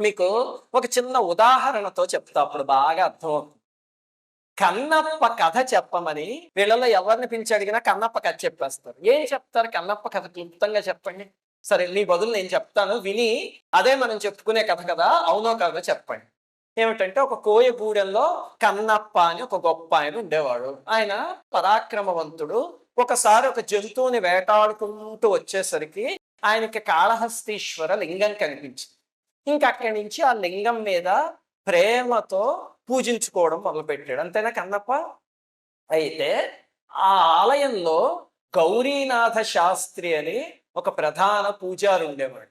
మీకు ఒక చిన్న ఉదాహరణతో చెప్తా అప్పుడు బాగా అర్థమవుతుంది. కన్నప్ప కథ చెప్పమని వీళ్ళలో ఎవరిని పిలిచి అడిగినా కన్నప్ప కథ చెప్పేస్తారు. ఏం చెప్తారు కన్నప్ప కథ? క్లుప్తంగా చెప్పండి. సరే నీ బదులు నేను చెప్తాను విని అదే మనం చెప్పుకునే కథ కదా అవునో కాదో చెప్పండి. ఏమిటంటే ఒక కోయగూడెంలో కన్నప్ప అని ఒక గొప్ప ఆయన ఉండేవాడు. ఆయన పరాక్రమవంతుడు. ఒకసారి ఒక జంతువుని వేటాడుకుంటూ వచ్చేసరికి ఆయనకి కాళహస్తీశ్వర లింగం కనిపించింది. ఇంకా అక్కడి నుంచి ఆ లింగం మీద ప్రేమతో పూజించుకోవడం మొదలుపెట్టాడు. అంతేనా కన్నప్ప? అయితే ఆ ఆలయంలో గౌరీనాథ శాస్త్రి అని ఒక ప్రధాన పూజారి ఉండేవాడు.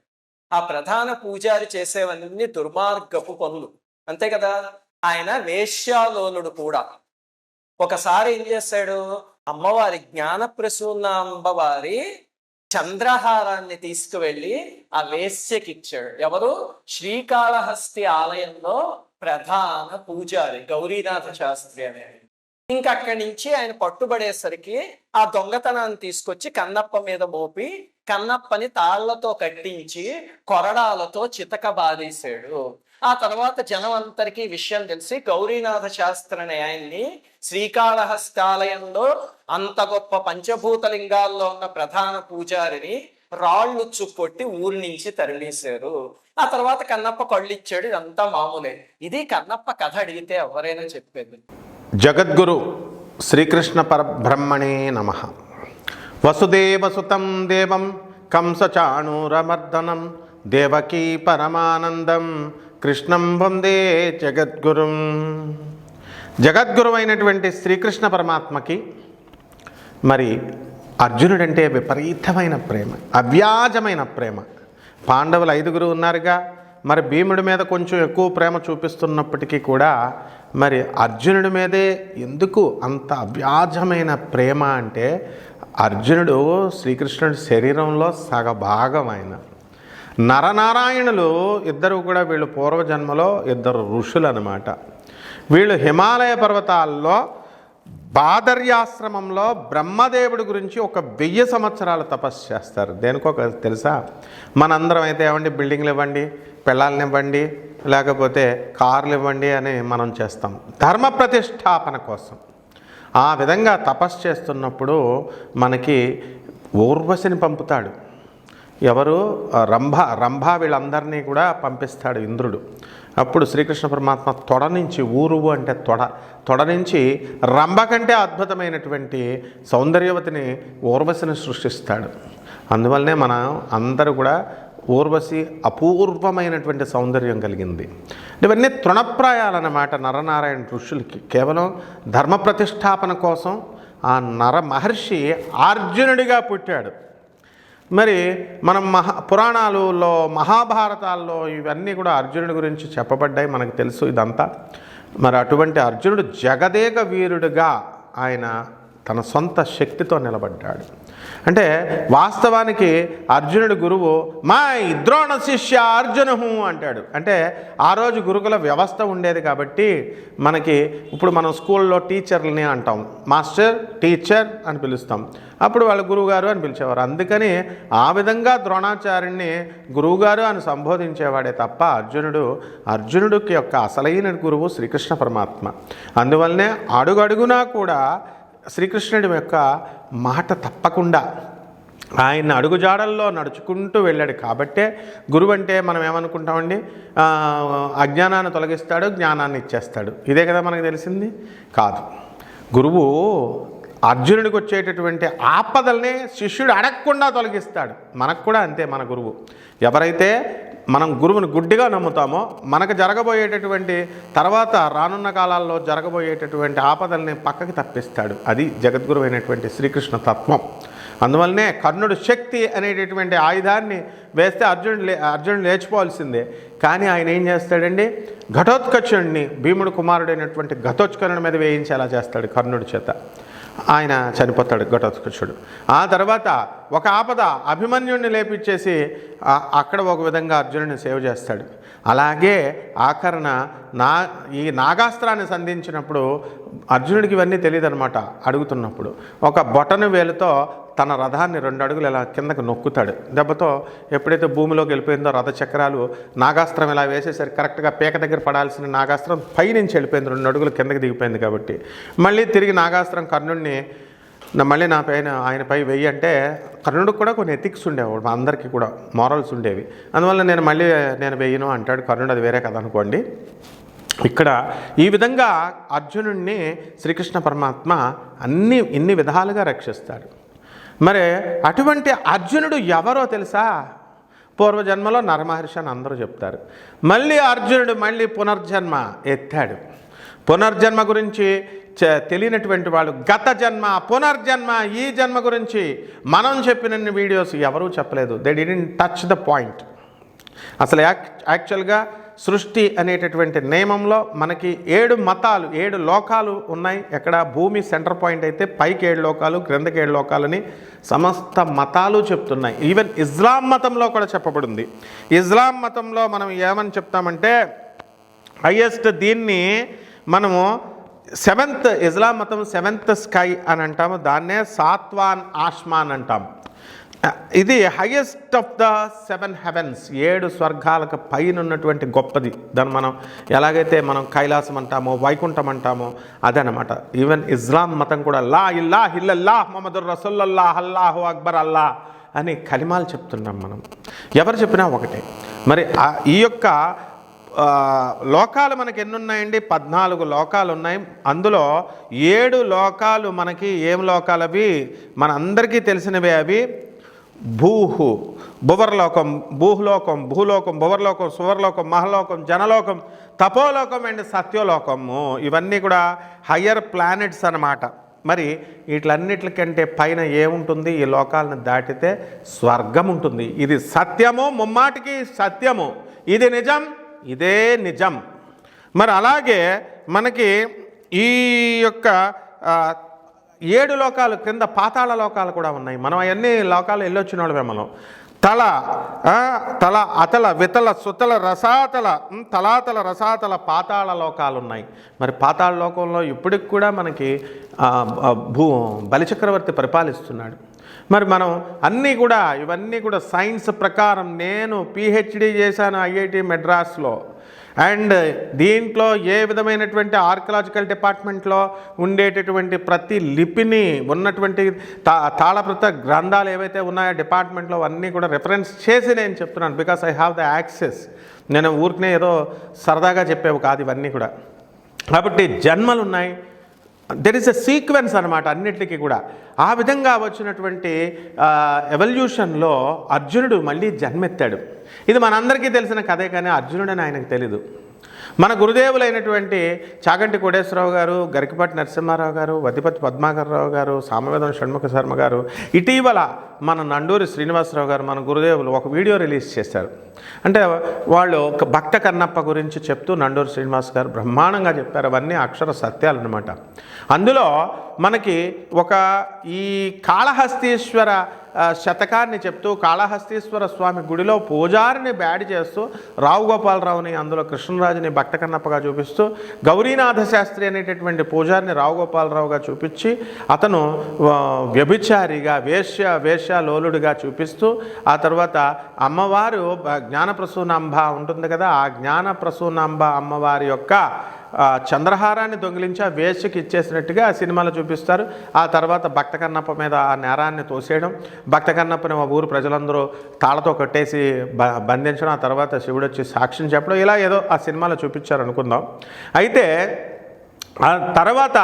ఆ ప్రధాన పూజారి చేసేవన్నీ దుర్మార్గపు పనులు. అంతే కదా? ఆయన వేష్యాలోనుడు కూడా. ఒకసారి ఏం చేశాడు అమ్మవారి జ్ఞాన ప్రసూనాంబవారి చంద్రహారాన్ని తీసుకువెళ్ళి ఆ వేశ్యకి ఇచ్చాడు ఎవరు? శ్రీకాళహస్తి ఆలయంలో ప్రధాన పూజారి గౌరీనాథ శాస్త్రి అనేది ఇంకా అక్కడి నుంచి ఆయన పట్టుబడేసరికి ఆ దొంగతనాన్ని తీసుకొచ్చి కన్నప్ప మీద మోపి కన్నప్పని తాళ్ళతో కట్టించి కొరడాలతో చితక బాధేశాడు ఆ తర్వాత జనం అందరికీ విషయం తెలిసి గౌరీనాథ శాస్త్రి అనే ఆయన్ని శ్రీకాళహస్తాలయంలో అంత గొప్ప పంచభూతలింగాల్లో ఉన్న ప్రధాన పూజారిని రాళ్ళు చుక్కొట్టి ఊరి నుంచి తరిమేశారు ఆ తర్వాత కన్నప్ప కళ్ళు ఇచ్చాడు ఇదంతా మామూలే. ఇది కన్నప్ప కథ అడిగితే ఎవరైనా చెప్పేది. జగద్గురు శ్రీకృష్ణ పరబ్రహ్మణే నమ. వసుదేవసుతం దేవం కంసచాణూరమర్దనం దేవకీ పరమానందం కృష్ణం వందే జగద్గురుం. జగద్గురువైనటువంటి శ్రీకృష్ణ పరమాత్మకి మరి అర్జునుడంటే విపరీతమైన ప్రేమ అవ్యాజమైన ప్రేమ. పాండవులు ఐదుగురు ఉన్నారుగా మరి భీముడి మీద కొంచెం ఎక్కువ ప్రేమ చూపిస్తున్నప్పటికీ కూడా మరి అర్జునుడి మీదే ఎందుకు అంత అవ్యాజమైన ప్రేమ అంటే అర్జునుడు శ్రీకృష్ణుడి శరీరంలో సగభాగం ఆయన. నరనారాయణులు ఇద్దరు కూడా వీళ్ళు పూర్వజన్మలో ఇద్దరు ఋషులు అనమాట వీళ్ళు హిమాలయ పర్వతాల్లో బాదర్యాశ్రమంలో బ్రహ్మదేవుడి గురించి ఒక వెయ్యి సంవత్సరాలు తపస్సు చేస్తారు. దేనికో తెలుసా? మనందరం అయితే ఏమండి? బిల్డింగ్లు ఇవ్వండి పిల్లల్ని ఇవ్వండి లేకపోతే కార్లు ఇవ్వండి అని మనం చేస్తాం. ధర్మ ప్రతిష్టాపన కోసం. ఆ విధంగా తపస్సు చేస్తున్నప్పుడు మనకి ఊర్వశిని పంపుతాడు. ఎవరు? రంభ రంభ వీళ్ళందరినీ కూడా పంపిస్తాడు ఇంద్రుడు. అప్పుడు శ్రీకృష్ణ పరమాత్మ తొడ నుంచి ఊరువు అంటే తొడ తొడ నుంచి రంభ కంటే అద్భుతమైనటువంటి సౌందర్యవతిని ఊర్వశిని సృష్టిస్తాడు. అందువల్లనే మనం అందరూ కూడా ఊర్వశి అపూర్వమైనటువంటి సౌందర్యం కలిగింది. ఇవన్నీ తృణప్రాయాలన్నమాట నరనారాయణ ఋషులకి. కేవలం ధర్మ ప్రతిష్టాపన కోసం ఆ నర మహర్షి అర్జునుడిగా పుట్టాడు. మరి మనం మహా పురాణాలలో మహాభారతాల్లో ఇవన్నీ కూడా అర్జునుడి గురించి చెప్పబడ్డాయి మనకు తెలుసు ఇదంతా. మరి అటువంటి అర్జునుడు జగదేక వీరుడుగా ఆయన తన సొంత శక్తితో నిలబడ్డాడు. అంటే వాస్తవానికి అర్జునుడి గురువు మా ద్రోణ శిష్య అర్జునహు అంటాడు. అంటే ఆ రోజు గురుకుల వ్యవస్థ ఉండేది కాబట్టి మనకి ఇప్పుడు మనం స్కూల్లో టీచర్లని అంటాం. మాస్టర్ టీచర్ అని పిలుస్తాం. అప్పుడు వాళ్ళు గురువుగారు అని పిలిచేవారు. అందుకని ఆ విధంగా ద్రోణాచార్యుని గురువుగారు అని సంబోధించేవాడే తప్ప అర్జునుడు అర్జునుడికి యొక్క అసలైన గురువు శ్రీకృష్ణ పరమాత్మ. అందువల్లనే అడుగడుగునా కూడా శ్రీకృష్ణుడి యొక్క మాట తప్పకుండా ఆయన అడుగుజాడల్లో నడుచుకుంటూ వెళ్ళాడు. కాబట్టే గురువు అంటే మనం ఏమనుకుంటామండి? అజ్ఞానాన్ని తొలగిస్తాడు జ్ఞానాన్ని ఇచ్చేస్తాడు. ఇదే కదా మనకు తెలిసింది? కాదు. గురువు అర్జునుడికి వచ్చేటటువంటి ఆపదల్ని శిష్యుడు అడగకుండా తొలగిస్తాడు. మనకు కూడా అంతే మన గురువు. ఎవరైతే మనం గురువుని గుడ్డిగా నమ్ముతామో మనకు జరగబోయేటటువంటి తర్వాత రానున్న కాలాల్లో జరగబోయేటటువంటి ఆపదల్ని పక్కకి తప్పిస్తాడు. అది జగద్గురు అయినటువంటి శ్రీకృష్ణ తత్వం. అందువల్లనే కర్ణుడు శక్తి అనేటటువంటి ఆయుధాన్ని వేస్తే అర్జునుడు లే అర్జునుడు లేచిపోవాల్సిందే. కానీ ఆయన ఏం చేస్తాడండి? ఘటోత్కచుడిని భీముడు కుమారుడైనటువంటి ఘటోత్కరుని మీద వేయించేలా చేస్తాడు కర్ణుడి చేత. ఆయన చనిపోతాడు ఘటోత్కచుడు. ఆ తర్వాత ఒక ఆపద అభిమన్యుణ్ణి లేపించేసి అక్కడ ఒక విధంగా అర్జునుడిని సేవ్ చేస్తాడు. అలాగే ఆఖరణ నా ఈ నాగాస్త్రాన్ని సంధించినప్పుడు అర్జునుడికి ఇవన్నీ తెలియదు అనమాట అడుగుతున్నప్పుడు. ఒక బొటను వేలుతో తన రథాన్ని రెండు అడుగులు ఇలా కిందకు నొక్కుతాడు. దెబ్బతో ఎప్పుడైతే భూమిలోకి వెళ్ళిపోయిందో రథ చక్రాలు నాగాస్త్రం ఇలా వేసేసరికి కరెక్ట్గా పీక దగ్గర పడాల్సిన నాగాస్త్రం పైనుంచి వెళ్ళిపోయింది. రెండు అడుగులు కిందకి దిగిపోయింది కాబట్టి. మళ్ళీ తిరిగి నాగాస్త్రం కర్ణుడిని మళ్ళీ నా పైన ఆయనపై వెయ్యి అంటే కర్ణుడికి కూడా కొన్ని ఎథిక్స్ ఉండేవి. మా అందరికీ కూడా మారల్స్ ఉండేవి. అందువల్ల నేను మళ్ళీ నేను వెయ్యను అంటాడు కర్ణుడు. అది వేరే కదా అనుకోండి. ఇక్కడ ఈ విధంగా అర్జునుడిని శ్రీకృష్ణ పరమాత్మ అన్ని ఇన్ని విధాలుగా రక్షిస్తాడు. మరి అటువంటి అర్జునుడు ఎవరో తెలుసా? పూర్వజన్మలో నరమహర్షి అని అందరూ చెప్తారు. మళ్ళీ అర్జునుడు మళ్ళీ పునర్జన్మ ఎత్తాడు. పునర్జన్మ గురించి తెలియనటువంటి వాళ్ళు గత జన్మ పునర్జన్మ ఈ జన్మ గురించి మనం చెప్పిన వీడియోస్ ఎవరూ చెప్పలేదు. They the touch the point అసలు యాక్ యాక్చువల్గా సృష్టి అనేటటువంటి నియమంలో మనకి ఏడు మతాలు ఏడు లోకాలు ఉన్నాయి. ఎక్కడ భూమి సెంటర్ పాయింట్ అయితే పైకి ఏడు లోకాలు క్రిందకి ఏడు లోకాలని సమస్త మతాలు చెప్తున్నాయి. ఈవెన్ ఇస్లాం మతంలో కూడా చెప్పబడింది. ఇస్లాం మతంలో మనం ఏమని చెప్తామంటే హయ్యెస్ట్ దీన్ని మనము సెవెంత్ ఇస్లాం మతం సెవెంత్ స్కై అని అంటాము. దాన్నే సాత్వాన్ ఆష్మాన్ అంటాం ఇది highest of the seven heavens ఏడు స్వర్గాలకు పైన ఉన్నటువంటి గొప్పది. దాన్ని మనం ఎలాగైతే మనం కైలాసం అంటామో వైకుంఠం అంటామో అదనమాట ఈవెన్ ఇస్లాం మతం కూడా లా ఇల్లా హిల్లల్లా మొహమ్మద్ రసూల్లల్లా అల్లాహు అక్బర్ అల్లా అని కలిమాలు చెప్తున్నాం మనం. ఎవరు చెప్పినా ఒకటే. మరి ఈ యొక్క లోకాలు మనకి ఎన్నున్నాయండి? పద్నాలుగు లోకాలు ఉన్నాయి. అందులో ఏడు లోకాలు మనకి ఏం లోకాలు అవి మన అందరికీ తెలిసినవే అవి. భూహు భువర్లోకం భూలోకం భూలోకం భువర్లోకం సువర్లోకం మహలోకం జనలోకం తపోలోకం అండ్ సత్యలోకము. ఇవన్నీ కూడా హయ్యర్ ప్లానెట్స్ అన్నమాట. మరి వీటిలన్నిటికంటే పైన ఏముంటుంది? ఈ లోకాలను దాటితే స్వర్గం ఉంటుంది. ఇది సత్యము ముమ్మాటికి సత్యము. ఇది నిజం ఇదే నిజం. మరి అలాగే మనకి ఈ యొక్క ఏడు లోకాలు క్రింద పాతాళ లోకాలు కూడా ఉన్నాయి. మనం అవన్నీ లోకాలు వెళ్ళొచ్చిన వాళ్ళమే మనం. తల తల అతల వితల సుతల రసాతల తలాతల రసాతల పాతాళ లోకాలు ఉన్నాయి. మరి పాతాళ లోకంలో ఇప్పటికి కూడా మనకి భూ బలిచక్రవర్తి పరిపాలిస్తున్నాడు. మరి మనం అన్నీ కూడా ఇవన్నీ కూడా సైన్స్ ప్రకారం నేను పిహెచ్డి చేశాను ఐఐటి మెడ్రాస్లో. అండ్ దీంట్లో ఏ విధమైనటువంటి ఆర్కలాజికల్ డిపార్ట్మెంట్లో ఉండేటటువంటి ప్రతి లిపిని ఉన్నటువంటి తా తాళప్రత గ్రంథాలు ఏవైతే ఉన్నాయో డిపార్ట్మెంట్లో అన్నీ కూడా రిఫరెన్స్ చేసి నేను చెప్తున్నాను because I have the access నేను ఊరికనే ఏదో సరదాగా చెప్పేవి కాదు ఇవన్నీ కూడా. కాబట్టి జన్మలు ఉన్నాయి దెర్ ఇస్ ఎ సీక్వెన్స్ అనమాట అన్నిటికీ కూడా. ఆ విధంగా వచ్చినటువంటి ఎవల్యూషన్లో అర్జునుడు మళ్ళీ జన్మెత్తాడు. ఇది మనందరికీ తెలిసిన కథే కానీ అర్జునుడని ఆయనకు తెలీదు. మన గురుదేవులైనటువంటి చాగంటి కోటేశ్వరరావు గారు గరికపాటి నరసింహారావు గారు వతిపతి పద్మాకర్రావు గారు సామవేదం షణ్ముఖ శర్మ గారు ఇటీవల మన నండూరి శ్రీనివాసరావు గారు మన గురుదేవులు ఒక వీడియో రిలీజ్ చేశారు. అంటే వాళ్ళు ఒక భక్త కన్నప్ప గురించి చెప్తూ నండూరి శ్రీనివాస్ గారు బ్రహ్మాండంగా చెప్పారు. అవన్నీ అక్షర సత్యాలు అనమాట అందులో మనకి ఒక ఈ కాళహస్తీశ్వర శతకాన్ని చెప్తూ కాళహస్తీశ్వర స్వామి గుడిలో పూజారిని బ్యాడ్ చేస్తూ రావు గోపాలరావుని అందులో కృష్ణరాజుని భక్త కన్నప్పగా చూపిస్తూ గౌరీనాథ శాస్త్రి అనేటటువంటి పూజారిని రావు గోపాలరావుగా చూపించి అతను వ్యభిచారిగా వేశ్య వేశ్యాలోలుడిగా చూపిస్తూ ఆ తర్వాత అమ్మవారు జ్ఞానప్రసూనాంబ ఉంటుంది కదా ఆ జ్ఞానప్రసూనాంబ అమ్మవారి యొక్క చంద్రహారాన్ని దొంగిలించి ఆ వేశ్యకి ఇచ్చేసినట్టుగా ఆ సినిమాలో చూపిస్తారు. ఆ తర్వాత భక్త కన్నప్ప మీద ఆ నేరాన్ని తోసేయడం. భక్త కన్నప్పని మా ఊరు ప్రజలందరూ తాళతో కట్టేసి బ బంధించడం. ఆ తర్వాత శివుడు వచ్చి సాక్ష్యం చెప్పడం. ఇలా ఏదో ఆ సినిమాలో చూపించారు అనుకుందాం అయితే తర్వాత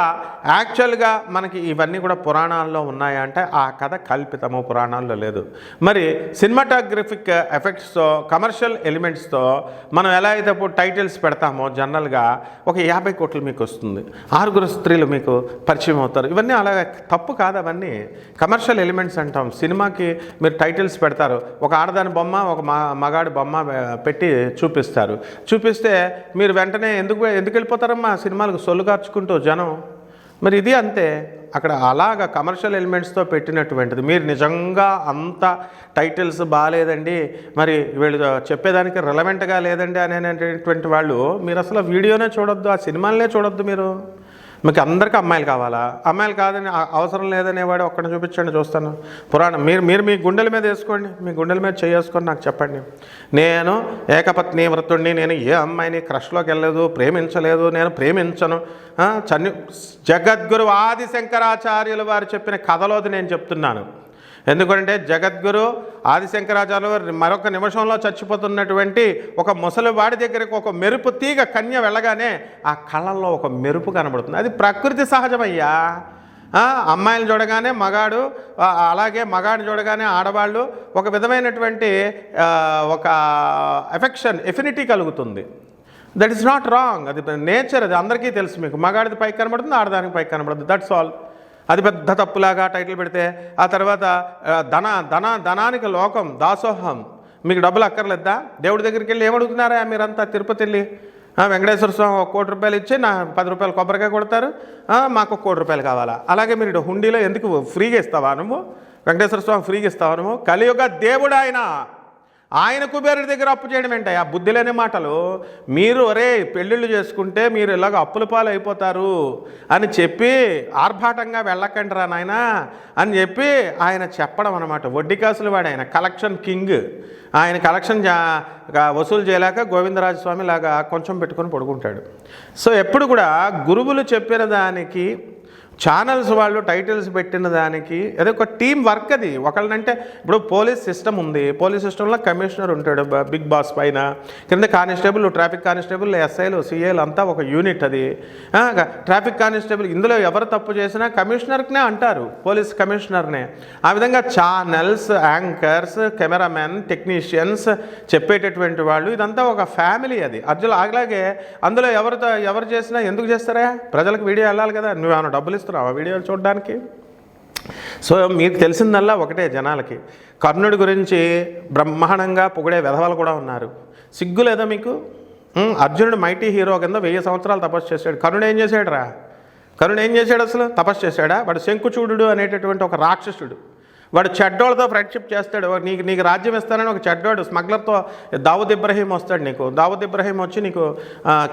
యాక్చువల్గా మనకి ఇవన్నీ కూడా పురాణాల్లో ఉన్నాయా అంటే ఆ కథ కల్పితము పురాణాల్లో లేదు. మరి సినిమాటోగ్రఫిక్ ఎఫెక్ట్స్తో కమర్షియల్ ఎలిమెంట్స్తో మనం ఎలా అయితే టైటిల్స్ పెడతామో జనరల్గా ఒక యాభై కోట్లు మీకు వస్తుంది. ఆరుగురు స్త్రీలు మీకు పరిచయం అవుతారు. ఇవన్నీ అలాగే తప్పు కాదు అవన్నీ. కమర్షియల్ ఎలిమెంట్స్ అంటాం. సినిమాకి మీరు టైటిల్స్ పెడతారు. ఒక ఆడదాని బొమ్మ ఒక మా మగాడి బొమ్మ పెట్టి చూపిస్తారు. చూపిస్తే మీరు వెంటనే ఎందుకు ఎందుకు వెళ్ళిపోతారమ్మా? సినిమాలకు సొల్లుగా కార్చుకుంటూ జనం. మరి ఇది అంతే. అక్కడ అలాగ కమర్షియల్ ఎలిమెంట్స్తో పెట్టినటువంటిది. మీరు నిజంగా అంత టైటిల్స్ బాగాలేదండి. మరి వీళ్ళు చెప్పేదానికి రిలవెంట్గా లేదండి అనేటువంటి వాళ్ళు మీరు అసలు వీడియోనే చూడొద్దు ఆ సినిమాలనే చూడొద్దు మీరు. మీకు అందరికీ అమ్మాయిలు కావాలా? అమ్మాయిలు కాదని అ- అవసరం లేదనేవాడు ఒక్కడిని చూపించండి చూస్తాను. పురాణం మీరు మీరు మీ గుండెల మీద వేసుకోండి మీ గుండెల మీద చేసుకొని నాకు చెప్పండి. నేను ఏకపత్ని వృత్తుడిని నేను ఏ అమ్మాయిని క్రష్లోకి వెళ్ళలేదు ప్రేమించలేదు నేను ప్రేమించను. చన్ని జగద్గురు ఆది శంకరాచార్యులు వారు చెప్పిన కథలోది నేను చెప్తున్నాను. ఎందుకంటే జగద్గురు ఆదిశంకరాచార్య వారు మరొక నిమిషంలో చచ్చిపోతున్నటువంటి ఒక ముసలివాడి దగ్గరికి ఒక మెరుపు తీగ కన్య వెళ్ళగానే ఆ కళ్ళల్లో ఒక మెరుపు కనబడుతుంది. అది ప్రకృతి సహజమయ్యా. అమ్మాయిలు చూడగానే మగాడు అలాగే మగాడు చూడగానే ఆడవాళ్ళు ఒక విధమైనటువంటి ఒక ఎఫెక్షన్ ఎఫినిటీ కలుగుతుంది. దట్ ఈస్ నాట్ రాంగ్ అది నేచర్ అది అందరికీ తెలుసు మీకు. మగాడిది పైకి కనబడుతుంది ఆడదానికి పైకి కనబడుతుంది. దట్స్ ఆల్ అది పెద్ద తప్పులాగా టైటిల్ పెడితే ఆ తర్వాత ధన ధన ధనానికి లోకం దాసోహం మీకు డబ్బులు అక్కర్లేదా దేవుడి దగ్గరికి వెళ్ళి ఏమడుగుతున్నారా మీరంతా తిరుపతి వెళ్ళి వెంకటేశ్వర స్వామి ఒక కోటి రూపాయలు ఇచ్చి నా పది రూపాయలు కొబ్బరికాయ కొడతారు. మాకు ఒక కోటి రూపాయలు కావాలా? అలాగే మీరు హుండీలో ఎందుకు ఫ్రీగా ఇస్తావా నువ్వు? వెంకటేశ్వర స్వామి ఫ్రీగా ఇస్తావా నువ్వు? కలియుగ దేవుడు ఆయన ఆయన కుబేరుడి దగ్గర అప్పు చేయడం ఏంటయ్యా బుద్ధి లేని మాటలు. మీరు ఒరే పెళ్ళిళ్ళు చేసుకుంటే మీరు ఇలాగ అప్పుల పాలు అయిపోతారు అని చెప్పి ఆర్భాటంగా వెళ్ళకండి రా నాయన అని చెప్పి ఆయన చెప్పడం అనమాట వడ్డీ కాసులు వాడు ఆయన కలెక్షన్ కింగ్. ఆయన కలెక్షన్ వసూలు చేయలేక గోవిందరాజ స్వామి లాగా కొంచెం పెట్టుకొని పడుకుంటాడు. సో ఎప్పుడు కూడా గురువులు చెప్పిన దానికి ఛానల్స్ వాళ్ళు టైటిల్స్ పెట్టిన దానికి అదే ఒక టీం వర్క్ అది. ఒకళ్ళనంటే ఇప్పుడు పోలీస్ సిస్టమ్ ఉంది. పోలీస్ సిస్టంలో కమిషనర్ ఉంటాడు బిగ్ బాస్ పైన. కింద కానిస్టేబుల్ ట్రాఫిక్ కానిస్టేబుల్ ఎస్ఐలు సిఐలు అంతా ఒక యూనిట్ అది. ట్రాఫిక్ కానిస్టేబుల్ ఇందులో ఎవరు తప్పు చేసినా కమిషనర్నే అంటారు పోలీస్ కమిషనర్నే. ఆ విధంగా ఛానల్స్ యాంకర్స్ కెమెరామెన్ టెక్నీషియన్స్ చెప్పేటటువంటి వాళ్ళు ఇదంతా ఒక ఫ్యామిలీ అది. అర్జులు అలాగే అందులో ఎవరితో ఎవరు చేసినా ఎందుకు చేస్తారా? ప్రజలకు వీడియో వెళ్ళాలి కదా నువ్వు ఏమైనా డబ్బులు ఇస్తున్నావా వీడియోలు చూడడానికి? సో మీకు తెలిసిందల్లా ఒకటే జనాలకి. కర్ణుడి గురించి బ్రహ్మాండంగా పొగిడే వెధవలు కూడా ఉన్నారు. సిగ్గు లేదా మీకు? అర్జునుడు మైటీ హీరో కింద వెయ్యి సంవత్సరాలు తపస్సు చేశాడు. కర్ణుడు ఏం చేశాడు రా కరుణ్ ఏం చేశాడు అసలు? తపస్సు చేశాడా? వాడు శంకుచూడు అనేటటువంటి ఒక రాక్షసుడు. వాడు చెడ్డోళ్ళతో ఫ్రెండ్షిప్ చేస్తాడు. నీకు నీకు రాజ్యం ఇస్తానని ఒక చెడ్డోడు స్మగ్లర్తో దావుద్ ఇబ్రహీం వస్తాడు నీకు. దావుద్ ఇబ్రహీం వచ్చి నీకు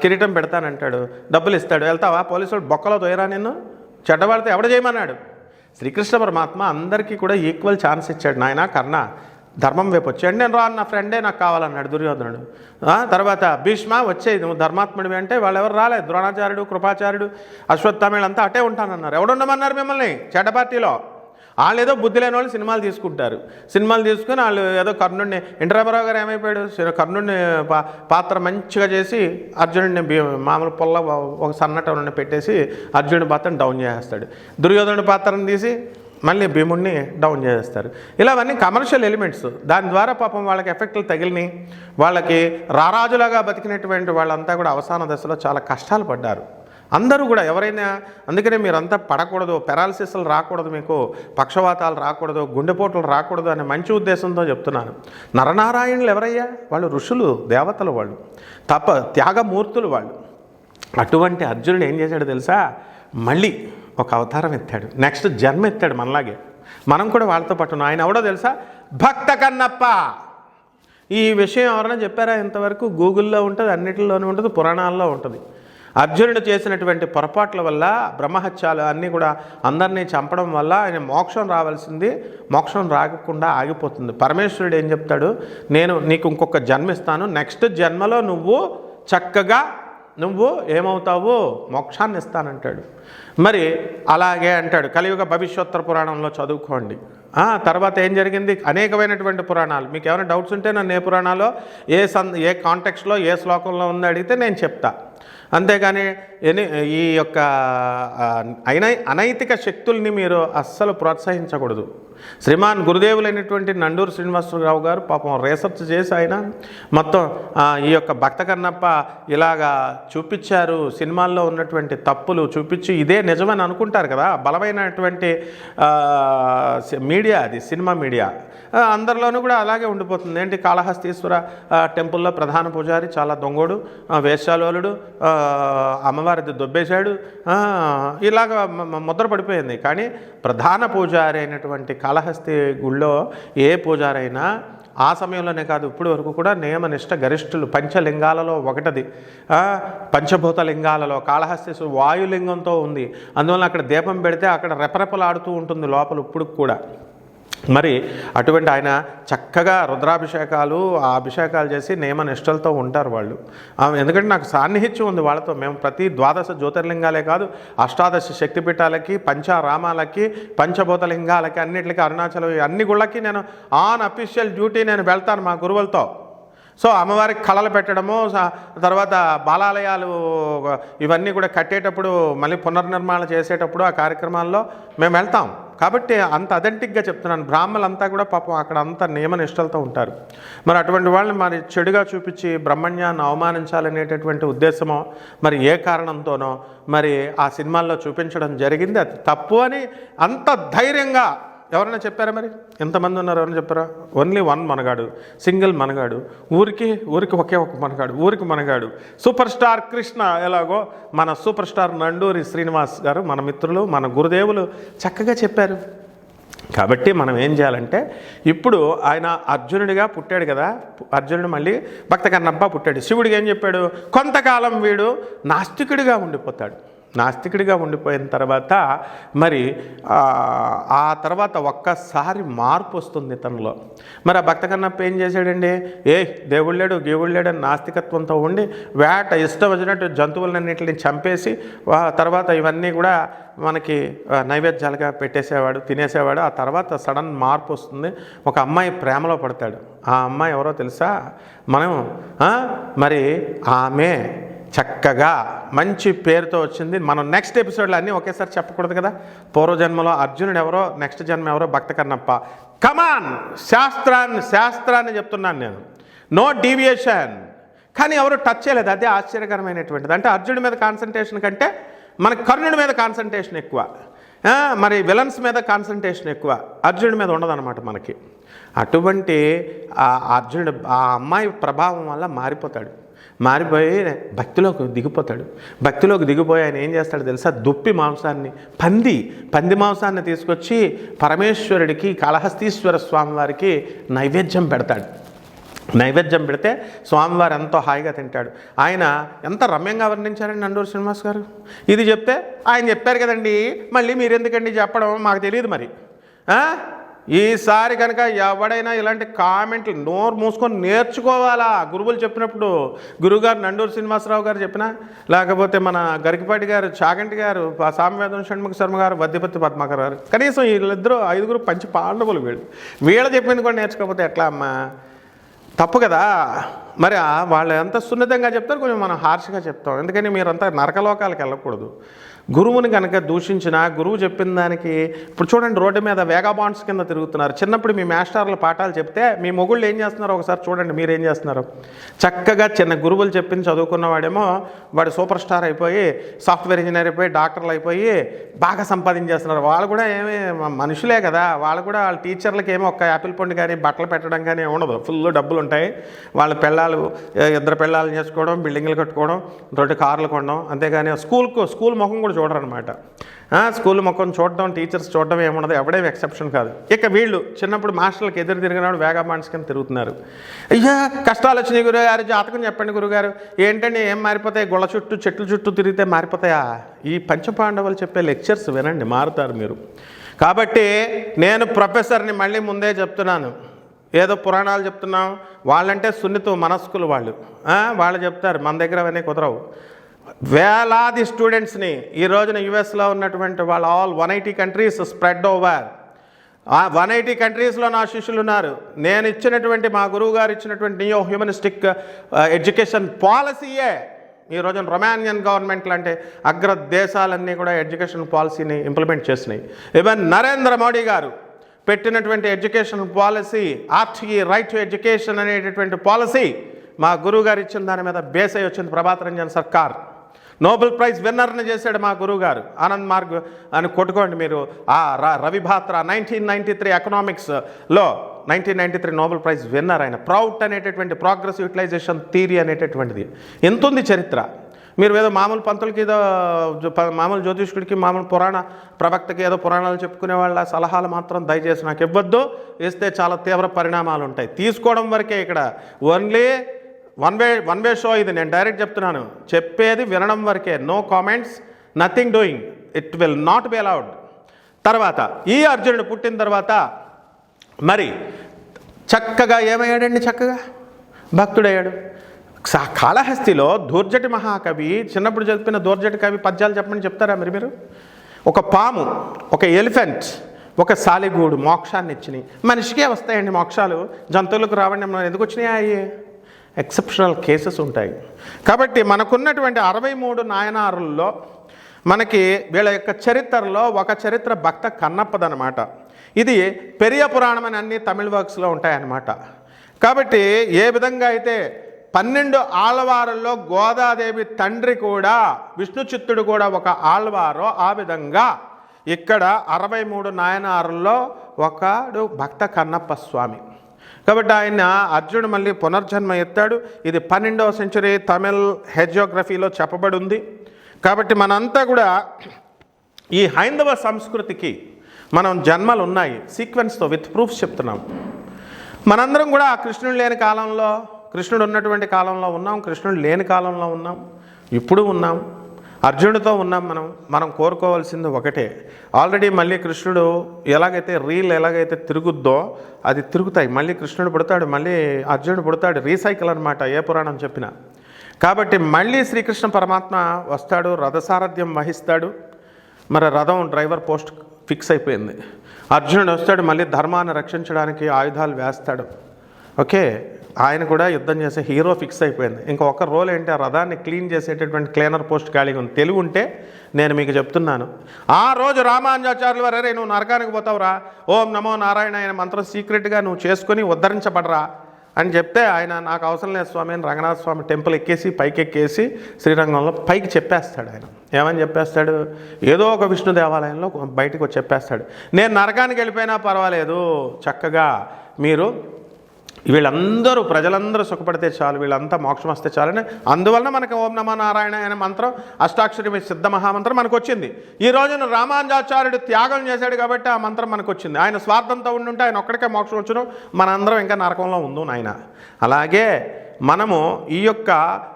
కిరీటం పెడతానంటాడు. డబ్బులు ఇస్తాడు. వెళ్తావా? పోలీసులు బొక్కలో తోయరా నిన్ను? చెడ్డవాడితో ఎవడ చేయమన్నాడు? శ్రీకృష్ణ పరమాత్మ అందరికీ కూడా ఈక్వల్ ఛాన్స్ ఇచ్చాడు. నాయన కర్ణ ధర్మం వైపు వచ్చాడు నేను రా నా ఫ్రెండే నాకు కావాలన్నాడు దుర్యోధనుడు. తర్వాత భీష్మ వచ్చేది నువ్వు ధర్మాత్ముడివి అంటే వాళ్ళు ఎవరు రాలేదు. ద్రోణాచార్యుడు కృపాచార్యుడు అశ్వత్థామేళ్ళు అటే ఉంటానన్నారు. ఎవడుండమన్నారు మిమ్మల్ని? చెడ్డ పార్టీలో? వాళ్ళు ఏదో బుద్ధి లేని వాళ్ళు సినిమాలు తీసుకుంటారు. సినిమాలు తీసుకుని వాళ్ళు ఏదో కర్ణుడిని ఇంద్రరావు గారు ఏమైపోయాడు? కర్ణుడిని పా- పాత్ర మంచిగా చేసి అర్జునుడిని మామూలు పొల్ల ఒక సన్నటం పెట్టేసి అర్జునుడి పాత్రను డౌన్ చేసేస్తాడు. దుర్యోధనుడి పాత్రను తీసి మళ్ళీ భీముడిని డౌన్ చేసేస్తారు. ఇలావన్నీ కమర్షియల్ ఎలిమెంట్స్ దాని ద్వారా పాపం వాళ్ళకి ఎఫెక్ట్లు తగిలినాయి వాళ్ళకి రారాజులాగా బతికినటువంటి వాళ్ళంతా కూడా అవసాన దశలో చాలా కష్టాలు పడ్డారు. అందరూ కూడా ఎవరైనా అందుకనే మీరంతా పడకూడదు పెరాలసిస్లు రాకూడదు మీకు పక్షవాతాలు రాకూడదు గుండెపోట్లు రాకూడదు అనే మంచి ఉద్దేశంతో చెప్తున్నాను. నరనారాయణులు ఎవరయ్యా? వాళ్ళు ఋషులు దేవతలు వాళ్ళు. తప్ప త్యాగమూర్తులు వాళ్ళు. అటువంటి అర్జునుడు ఏం చేశాడు తెలుసా? మళ్ళీ ఒక అవతారం ఎత్తాడు. నెక్స్ట్ జన్మ ఎత్తాడు మనలాగే. మనం కూడా వాళ్ళతో పాటు ఆయన ఎవడో తెలుసా? భక్త కన్నప్ప! ఈ విషయం ఎవరైనా చెప్పారా? ఇంతవరకు గూగుల్లో ఉంటుంది అన్నిటిలోనూ ఉంటుంది పురాణాల్లో ఉంటుంది. అర్జునుడు చేసినటువంటి పొరపాట్ల వల్ల బ్రహ్మహత్యాలు అన్నీ కూడా అందరినీ చంపడం వల్ల ఆయన మోక్షం రావాల్సింది మోక్షం రాకుండా ఆగిపోతుంది. పరమేశ్వరుడు ఏం చెప్తాడు? నేను నీకు ఇంకొక జన్మ ఇస్తాను నెక్స్ట్ జన్మలో నువ్వు చక్కగా నువ్వు ఏమవుతావు మోక్షాన్ని ఇస్తానంటాడు. మరి అలాగే అంటాడు. కలియుగ భవిష్యోత్తర పురాణంలో చదువుకోండి. తర్వాత ఏం జరిగింది? అనేకమైనటువంటి పురాణాలు. మీకు ఏమైనా డౌట్స్ ఉంటే నన్ను ఏ పురాణాలో ఏ సన్ ఏ కాంటెక్స్లో ఏ శ్లోకంలో ఉందో అడిగితే నేను చెప్తా. అంతేగాని ఎని ఈ యొక్క అనైతిక శక్తుల్ని మీరు అస్సలు ప్రోత్సహించకూడదు. శ్రీమాన్ గురుదేవులైనటువంటి నండూరు శ్రీనివాసరావు గారు పాపం రీసెర్చ్ చేసి ఆయన మొత్తం ఈ యొక్క భక్త కన్నప్ప ఇలాగా చూపించారు సినిమాల్లో ఉన్నటువంటి తప్పులు చూపించి ఇదే నిజమని అనుకుంటారు కదా బలమైనటువంటి సి- మీడియా అది సినిమా మీడియా. అందరిలోనూ కూడా అలాగే ఉండిపోతుంది. ఏంటి కాళహస్తీశ్వర టెంపుల్లో ప్రధాన పూజారి చాలా దొంగోడు ఆ, వేశ్యాలోలుడు అమ్మవారిది దొబ్బేశాడు ఇలాగ ముద్ర పడిపోయింది. కానీ ప్రధాన పూజారి అయినటువంటి కాళహస్తి గుళ్ళో ఏ పూజారైనా ఆ సమయంలోనే కాదు ఇప్పటి వరకు కూడా నియమనిష్ట గరిష్ఠులు పంచలింగాలలో ఒకటది. పంచభూత లింగాలలో కాళహస్తి వాయులింగంతో ఉంది. అందువల్ల అక్కడ దీపం పెడితే అక్కడ రెపరెపలాడుతూ ఉంటుంది లోపల ఇప్పుడు కూడా. మరి అటువంటి ఆయన చక్కగా రుద్రాభిషేకాలు ఆ అభిషేకాలు చేసి నియమ నిష్టలతో ఉంటారు వాళ్ళు. ఎందుకంటే నాకు సాన్నిహిత్యం ఉంది వాళ్ళతో. మేము ప్రతి ద్వాదశ జ్యోతిర్లింగాలే కాదు అష్టాదశ శక్తిపీఠాలకి పంచారామాలకి పంచభూతలింగాలకి అన్నిటికీ అరుణాచలం అన్ని గుళ్ళకి నేను ఆన్ అఫీషియల్ డ్యూటీ నేను వెళ్తాను మా గురువులతో. సో అమ్మవారికి కళలు పెట్టడము తర్వాత బాలాలయాలు ఇవన్నీ కూడా కట్టేటప్పుడు మళ్ళీ పునర్నిర్మాణం చేసేటప్పుడు ఆ కార్యక్రమాల్లో మేము వెళ్తాం. కాబట్టి అంత అథెంటిక్గా చెప్తున్నాను. బ్రాహ్మలంతా కూడా పాపం అక్కడ అంత నియమ నిష్టలతో ఉంటారు. మరి అటువంటి వాళ్ళని మరి చెడుగా చూపించి బ్రహ్మణ్యాన్ని అవమానించాలనేటటువంటి ఉద్దేశమో మరి ఏ కారణంతోనో మరి ఆ సినిమాల్లో చూపించడం జరిగింది. అది తప్పు అని అంత ధైర్యంగా ఎవరైనా చెప్పారా మరి? ఎంతమంది ఉన్నారు? ఎవరైనా చెప్పారా? ఓన్లీ వన్ మనగాడు. సింగిల్ మనగాడు. ఊరికి ఊరికి ఒకే ఒక మనగాడు. ఊరికి మనగాడు. సూపర్ స్టార్ కృష్ణ ఎలాగో మన సూపర్ స్టార్ నండూరి శ్రీనివాస్ గారు మన మిత్రులు మన గురుదేవులు చక్కగా చెప్పారు. కాబట్టి మనం ఏం చేయాలంటే ఇప్పుడు ఆయన అర్జునుడిగా పుట్టాడు కదా. అర్జునుడు మళ్ళీ భక్త కన్నప్ప పుట్టాడు. శివుడికి ఏం చెప్పాడు? కొంతకాలం వీడు నాస్తికుడిగా ఉండిపోతాడు. నాస్తికుడిగా ఉండిపోయిన తర్వాత మరి ఆ, తర్వాత ఒక్కసారి మార్పు వస్తుంది తనలో. మరి ఆ భక్త కన్నప్ప ఏం చేశాడండి? ఏ దేవుళ్ళేడు గేవుళ్ళేడు అని నాస్తికత్వంతో ఉండి వేట ఇష్టం వచ్చినట్టు జంతువులన్నింటిని చంపేసి తర్వాత ఇవన్నీ కూడా మనకి నైవేద్యాలుగా పెట్టేసేవాడు తినేసేవాడు. ఆ తర్వాత సడన్ మార్పు వస్తుంది. ఒక అమ్మాయి ప్రేమలో పడతాడు. ఆ అమ్మాయి ఎవరో తెలుసా? మనం మరి ఆమె చక్కగా మంచి పేరుతో వచ్చింది. మనం నెక్స్ట్ ఎపిసోడ్లో అన్నీ ఒకేసారి చెప్పకూడదు కదా? పూర్వజన్మలో అర్జునుడు ఎవరో నెక్స్ట్ జన్మ ఎవరో భక్త కన్నప్ప కమాన్ శాస్త్రాన్ని శాస్త్రాన్ని చెప్తున్నాను నేను. నో డీవియేషన్ కానీ ఎవరు టచ్ చేయలేదు. అదే ఆశ్చర్యకరమైనటువంటిది. అంటే అర్జునుడి మీద కాన్సన్ట్రేషన్ కంటే మన కర్ణుడి మీద కాన్సన్ట్రేషన్ ఎక్కువ. మరి విలన్స్ మీద కాన్సన్ట్రేషన్ ఎక్కువ. అర్జునుడి మీద ఉండదన్నమాట మనకి. అటువంటి అర్జునుడు ఆ అమ్మాయి ప్రభావం వల్ల మారిపోతాడు. మారిపోయి భక్తిలోకి దిగిపోతాడు. భక్తిలోకి దిగిపోయి ఆయన ఏం చేస్తాడు తెలుసా? దుప్పి మాంసాన్ని పంది పంది మాంసాన్ని తీసుకొచ్చి పరమేశ్వరుడికి కాళహస్తీశ్వర స్వామివారికి నైవేద్యం పెడతాడు. నైవేద్యం పెడితే స్వామివారు ఎంతో హాయిగా తింటాడు. ఆయన ఎంత రమ్యంగా వర్ణించారండి నండూరు శ్రీనివాస్ గారు? ఇది చెప్తే ఆయన చెప్పారు కదండి మళ్ళీ మీరెందుకండి చెప్పడం? మాకు తెలియదు మరి. ఈసారి కనుక ఎవడైనా ఇలాంటి కామెంట్లు నోరు మూసుకొని నేర్చుకోవాలా? గురువులు చెప్పినప్పుడు గురుగారు నండూరు శ్రీనివాసరావు గారు చెప్పినా? లేకపోతే మన గరికిపాటి గారు చాగంటి గారు సామ్యవేదం షణ్ముఖ శర్మ గారు వద్యపతి పద్మాకర్ గారు కనీసం వీళ్ళిద్దరూ ఐదుగురు పంచి పాండవులు వీళ్ళు. వీళ్ళు చెప్పింది కూడా నేర్చుకోకపోతే ఎట్లా అమ్మా? తప్పు కదా? మరి ఆ వాళ్ళు ఎంత సున్నితంగా చెప్తారు కొంచెం మనం హార్ష్గా చెప్తాం. ఎందుకని మీరంతా నరకలోకాలకు వెళ్ళకూడదు. గురువుని కనుక దూషించిన గురువు చెప్పిన దానికి ఇప్పుడు చూడండి రోడ్డు మీద వేగాబాండ్స్ కింద తిరుగుతున్నారు. చిన్నప్పుడు మీ మాస్టర్లు పాఠాలు చెప్తే మీ మొగుళ్ళు ఏం చేస్తున్నారో ఒకసారి చూడండి మీరు ఏం చేస్తున్నారు? చక్కగా చిన్న గురువులు చెప్పింది చదువుకున్నవాడేమో వాడు సూపర్ స్టార్ అయిపోయి సాఫ్ట్వేర్ ఇంజనీర్ అయిపోయి డాక్టర్లు అయిపోయి బాగా సంపాదించేస్తున్నారు. వాళ్ళు కూడా ఏమి మనుషులే కదా వాళ్ళు కూడా వాళ్ళ టీచర్లకి ఏమో ఒక్క యాపిల్ పండు కానీ బట్టలు పెట్టడం కానీ ఉండదు. ఫుల్ డబ్బులు ఉంటాయి. వాళ్ళ పిల్లలు ఇద్దరు పిల్లలు చేసుకోవడం బిల్డింగ్లు కట్టుకోవడం రెండు కార్లు కొనడం అంతేగాని స్కూల్కు స్కూల్ ముఖం కూడా చూడరు అనమాట స్కూల్ ముఖం చూడడం టీచర్స్ చూడడం ఏముండదు ఎవడేం ఎక్సెప్షన్ కాదు. ఇక వీళ్ళు చిన్నప్పుడు మాస్టర్లకు ఎదురు తిరిగినప్పుడు వేగా బాండ్స్ కింద తిరుగుతున్నారు. అయ్యా కష్టాలు వచ్చినాయి గురుగారు జాతకం చెప్పండి గురుగారు. ఏంటండి ఏం మారిపోతాయి? గుళ్ళ చుట్టూ చెట్ల చుట్టూ తిరిగితే మారిపోతాయా? ఈ పంచపాండవులు చెప్పే లెక్చర్స్ వినండి మారుతారు మీరు. కాబట్టి నేను ప్రొఫెసర్ని మళ్ళీ ముందే చెప్తున్నాను. ఏదో పురాణాలు చెప్తున్నాం. వాళ్ళంటే సున్నితం మనస్కులు వాళ్ళు. వాళ్ళు చెప్తారు మన దగ్గర అవన్నీ కుదరవు. వేలాది స్టూడెంట్స్ని ఈ రోజున యుఎస్లో ఉన్నటువంటి వాళ్ళు all one eighty countries spread over ఆ వన్ ఎయిటీ కంట్రీస్లో నా శిష్యులు ఉన్నారు. నేను ఇచ్చినటువంటి మా గురువు గారు ఇచ్చినటువంటి నియో హ్యూమనిస్టిక్ ఎడ్యుకేషన్ పాలసీయే ఈ రోజున రొమానియన్ గవర్నమెంట్లు అంటే అగ్ర దేశాలన్నీ కూడా ఎడ్యుకేషన్ పాలసీని ఇంప్లిమెంట్ చేసినాయి. ఈవెన్ నరేంద్ర మోడీ గారు పెట్టినటువంటి education policy RT right to education అనేటటువంటి పాలసీ మా గురువు గారు ఇచ్చిన దాని మీద బేస్ అయి వచ్చింది ప్రభాత్ రంజన్ సర్కార్. నోబెల్ ప్రైజ్ విన్నర్ని చేశాడు మా గురువు గారు ఆనంద్ మార్గ్ అని కొట్టుకోండి మీరు. ఆ ర- Ravi nineteen ninety three ఎకనామిక్స్లో nineteen ninety three Nobel prize winner ఆయన. ప్రౌట్ అనేటటువంటి ప్రోగ్రెస్ యూటిలైజేషన్ థీరీ అనేటటువంటిది. ఎంత ఉంది చరిత్ర? మీరు ఏదో మామూలు పంతులకి ఏదో మామూలు జ్యోతిష్కుడికి మామూలు పురాణ ప్రవక్తకి ఏదో పురాణాలు చెప్పుకునే వాళ్ళ సలహాలు మాత్రం దయచేసి నాకు ఇవ్వద్దు. ఇస్తే చాలా తీవ్ర పరిణామాలు ఉంటాయి. తీసుకోవడం వరకే ఇక్కడ. Only one way one way show ఇది. నేను డైరెక్ట్ చెప్తున్నాను. చెప్పేది వినడం వరకే. No comments nothing doing it will not be allowed తర్వాత ఈ అర్జునుడు పుట్టిన తర్వాత మరి చక్కగా ఏమయ్యాడండి చక్కగా? భక్తుడయ్యాడు. కాళహస్తిలో దూర్జటి మహాకవి చిన్నప్పుడు చెప్పిన దూర్జటి కవి పద్యాలు చెప్పమని చెప్తారా మరి మీరు? ఒక పాము ఒక ఎలిఫెంట్ ఒక సాలిగూడు మోక్షాన్ని ఇచ్చినాయి మనిషికే వస్తాయండి మోక్షాలు. జంతువులకు రావండి మనం ఎందుకు వచ్చినాయి అవి ఎక్సెప్షనల్ కేసెస్ ఉంటాయి. కాబట్టి మనకున్నటువంటి అరవై మూడు నాయనారుల్లో మనకి వీళ్ళ యొక్క చరిత్రలో ఒక చరిత్ర భక్త కన్నప్పదనమాట ఇది పెరియ పురాణం అని అన్ని తమిళ వర్క్స్లో ఉంటాయన్నమాట. కాబట్టి ఏ విధంగా అయితే పన్నెండు ఆళ్వారుల్లో గోదాదేవి తండ్రి కూడా విష్ణు చిత్తుడు కూడా ఒక ఆళ్వారో ఆ విధంగా ఇక్కడ అరవై మూడు నాయనారుల్లో ఒకడు భక్త కన్నప్ప స్వామి. కాబట్టి ఆయన అర్జునుడు మళ్ళీ పునర్జన్మ ఎత్తాడు. ఇది పన్నెండవ సెంచరీ తమిళ్ హెజియోగ్రఫీలో చెప్పబడి ఉంది కాబట్టి మనంతా కూడా ఈ హైందవ సంస్కృతికి మనం జన్మలు ఉన్నాయి సీక్వెన్స్తో విత్ ప్రూఫ్స్ చెప్తున్నాం. మనందరం కూడా కృష్ణుడు లేని కాలంలో కృష్ణుడు ఉన్నటువంటి కాలంలో ఉన్నాం కృష్ణుడు లేని కాలంలో ఉన్నాం ఇప్పుడు ఉన్నాం. అర్జునుడితో ఉన్నాం మనం మనం కోరుకోవాల్సింది ఒకటే. ఆల్రెడీ మళ్ళీ కృష్ణుడు ఎలాగైతే రీల్ ఎలాగైతే తిరుగుద్దో అది తిరుగుతాయి. మళ్ళీ కృష్ణుడు పుడతాడు మళ్ళీ అర్జునుడు పుడతాడు రీసైకిల్ అనమాట ఏ పురాణం చెప్పినా. కాబట్టి మళ్ళీ శ్రీకృష్ణ పరమాత్మ వస్తాడు రథసారథ్యం వహిస్తాడు. మరి రథం డ్రైవర్ పోస్ట్ ఫిక్స్ అయిపోయింది. అర్జునుడు వస్తాడు మళ్ళీ ధర్మాన్ని రక్షించడానికి ఆయుధాలు వేస్తాడు. ఓకే? ఆయన కూడా యుద్ధం చేసే హీరో ఫిక్స్ అయిపోయింది. ఇంకా ఒక రోల్ ఏంటి? ఆ రథాన్ని క్లీన్ చేసేటటువంటి క్లీనర్ పోస్ట్ ఖాళీగా ఉంది. తెలివి ఉంటే నేను మీకు చెప్తున్నాను. ఆ రోజు రామానుజాచార్యులు వారు "అరే, నువ్వు నరకానికి పోతావురా. ఓం నమో నారాయణ ఆయన మంత్రం సీక్రెట్గా నువ్వు చేసుకొని ఉద్ధరించబడరా అని చెప్తే ఆయన నాకు అవసరం లేదు స్వామి అని రంగనాథ స్వామి టెంపుల్ ఎక్కేసి పైకి ఎక్కేసి శ్రీరంగంలో పైకి చెప్పేస్తాడు ఆయన. ఏమని చెప్పేస్తాడు? ఏదో ఒక విష్ణు దేవాలయంలో బయటకు వచ్చి చెప్పేస్తాడు. నేను నరకానికి వెళ్ళిపోయినా పర్వాలేదు. చక్కగా మీరు వీళ్ళందరూ ప్రజలందరూ సుఖపడితే చాలు వీళ్ళంతా మోక్షం వస్తే చాలని. అందువలన మనకి ఓం నమ నారాయణ అనే మంత్రం అష్టాక్షరి మీ సిద్ధ మహామంత్రం మనకు వచ్చింది ఈ రోజున రామానుజాచార్యుడు త్యాగం చేశాడు కాబట్టి ఆ మంత్రం మనకు వచ్చింది ఆయన స్వార్థంతో ఉండుంటే ఆయన ఒక్కడికే మోక్షం వచ్చును. మనందరం ఇంకా నరకంలో ఉందో నాయన. అలాగే మనము ఈ యొక్క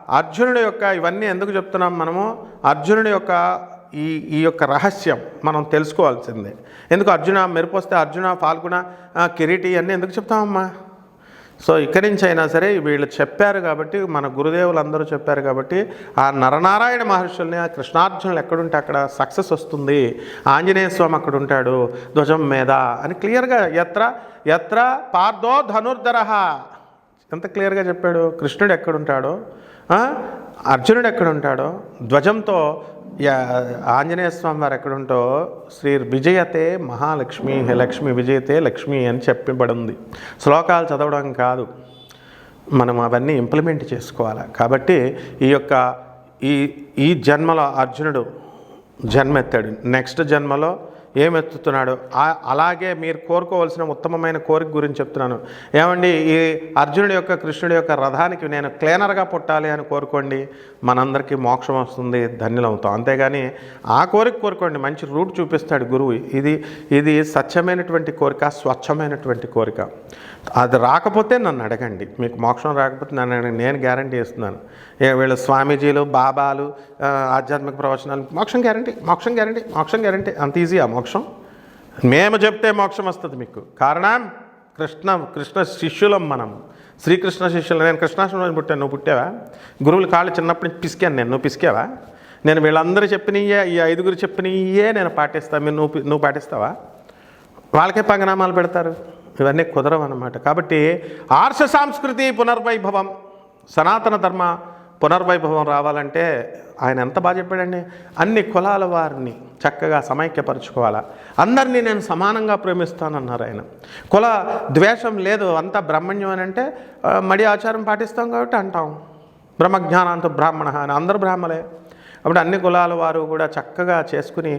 అర్జునుడి యొక్క ఇవన్నీ ఎందుకు చెప్తున్నాం మనము? అర్జునుడి యొక్క ఈ ఈ యొక్క రహస్యం మనం తెలుసుకోవాల్సిందే. ఎందుకు అర్జున మెరుపు వస్తే అర్జున పాల్గొన కిరీటి అన్నీ ఎందుకు చెప్తామమ్మా? సో ఇక్కడి నుంచి అయినా సరే వీళ్ళు చెప్పారు కాబట్టి మన గురుదేవులు అందరూ చెప్పారు కాబట్టి ఆ నరనారాయణ మహర్షుల్ని ఆ కృష్ణార్జునులు ఎక్కడుంటే అక్కడ సక్సెస్ వస్తుంది. ఆంజనేయ స్వామి అక్కడ ఉంటాడు ధ్వజం మీద అని క్లియర్గా ఎత్ర ఎత్ర పార్థో ధనుర్ధర. ఎంత క్లియర్గా చెప్పాడు? కృష్ణుడు ఎక్కడుంటాడో అర్జునుడు ఎక్కడుంటాడో ధ్వజంతో ఆంజనేయ స్వామి వారు ఎక్కడుంటో శ్రీ విజయతే మహాలక్ష్మి లక్ష్మి విజయతే లక్ష్మి అని చెప్పబడి ఉంది శ్లోకాలు చదవడం కాదు. మనం అవన్నీ ఇంప్లిమెంట్ చేసుకోవాలి? కాబట్టి ఈ యొక్క ఈ ఈ జన్మలో అర్జునుడు జన్మెత్తాడు. నెక్స్ట్ జన్మలో ఏమెత్తుతున్నాడు? అలాగే మీరు కోరుకోవాల్సిన ఉత్తమమైన కోరిక గురించి చెప్తున్నాను. ఏమండి ఈ అర్జునుడి యొక్క కృష్ణుడి యొక్క రథానికి నేను క్లీనర్గా పుట్టాలి అని కోరుకోండి. మనందరికీ మోక్షం వస్తుంది ధన్యులవుతాం అంతేగాని ఆ కోరిక కోరుకోండి. మంచి రూట్ చూపిస్తాడు గురువు. ఇది ఇది సత్యమైనటువంటి కోరిక స్వచ్ఛమైనటువంటి కోరిక. అది రాకపోతే నన్ను అడగండి. మీకు మోక్షం రాకపోతే నన్ను అడగండి. నేను గ్యారంటీ ఇస్తున్నాను. వీళ్ళు స్వామీజీలు బాబాలు ఆధ్యాత్మిక ప్రవచనాలు మోక్షం గ్యారంటీ మోక్షం గ్యారంటీ మోక్షం గ్యారంటీ అంత ఈజీ ఆ మోక్షం? మేము చెప్తే మోక్షం వస్తుంది మీకు. కారణం? కృష్ణ కృష్ణ శిష్యులం మనం. శ్రీకృష్ణ శిష్యులు. నేను కృష్ణాష్టమి పుట్టాను. నువ్వు పుట్టావా? గురువులు కాళ్ళు చిన్నప్పటి నుంచి పిసికాను నేను. నువ్వు పిసికావా? నేను వీళ్ళందరూ చెప్పినయే ఈ ఐదుగురు చెప్పినయే నేను పాటిస్తా. మీరు నువ్వు నువ్వు పాటిస్తావా? వాళ్ళకే పంగనామాలు పెడతారు. ఇవన్నీ కుదరవు అన్నమాట. కాబట్టి ఆర్ష సాంస్కృతి పునర్వైభవం సనాతన ధర్మ పునర్వైభవం రావాలంటే ఆయన ఎంత బాగా చెప్పాడండి? అన్ని కులాల వారిని చక్కగా సమైక్యపరచుకోవాలా. అందరినీ నేను సమానంగా ప్రేమిస్తానన్నారు ఆయన. కుల ద్వేషం లేదు అంతా బ్రహ్మణ్యం అని అంటే మడి ఆచారం పాటిస్తాం కాబట్టి అంటాం. బ్రహ్మజ్ఞానాంత బ్రాహ్మణ అని. అందరు బ్రాహ్మలే. అప్పుడు అన్ని కులాల వారు కూడా చక్కగా చేసుకుని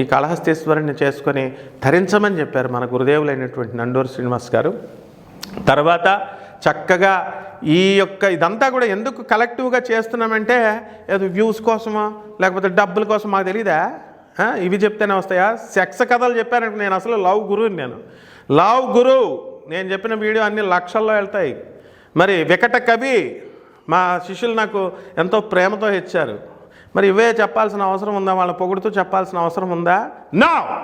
ఈ కళహస్తీశ్వరుని చేసుకొని ధరించమని చెప్పారు మన గురుదేవులైనటువంటి నండూరు శ్రీనివాస్ గారు. తర్వాత చక్కగా ఈ యొక్క ఇదంతా కూడా ఎందుకు కలెక్టివ్గా చేస్తున్నామంటే ఏదో వ్యూస్ కోసమో లేకపోతే డబ్బుల కోసం మాకు తెలీదా? ఇవి చెప్తేనే వస్తాయా? సెక్స్ కథలు చెప్పానంటే నేను అసలు లవ్ గురువుని నేను. లవ్ గురు నేను చెప్పిన వీడియో అన్ని లక్షల్లో వెళ్తాయి. మరి వికట కవి మా శిష్యులు నాకు ఎంతో ప్రేమతో ఇచ్చారు మరి ఇవే చెప్పాల్సిన అవసరం ఉందా? వాళ్ళ పొగుడుతూ చెప్పాల్సిన అవసరం ఉందా? నా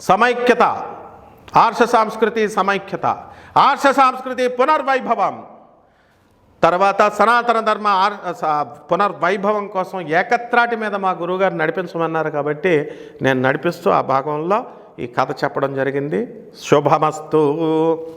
సమైక్యత. ఆర్ష సాంస్కృతి సమైక్యత. ఆర్ష సాంస్కృతి పునర్వైభవం. తర్వాత సనాతన ధర్మ ఆర్ స- పునర్వైభవం కోసం ఏకత్రాటి మీద మా గురువుగారు నడిపించమన్నారు కాబట్టి నేను నడిపిస్తూ ఆ భాగంలో ఈ కథ చెప్పడం జరిగింది. శుభమస్తు.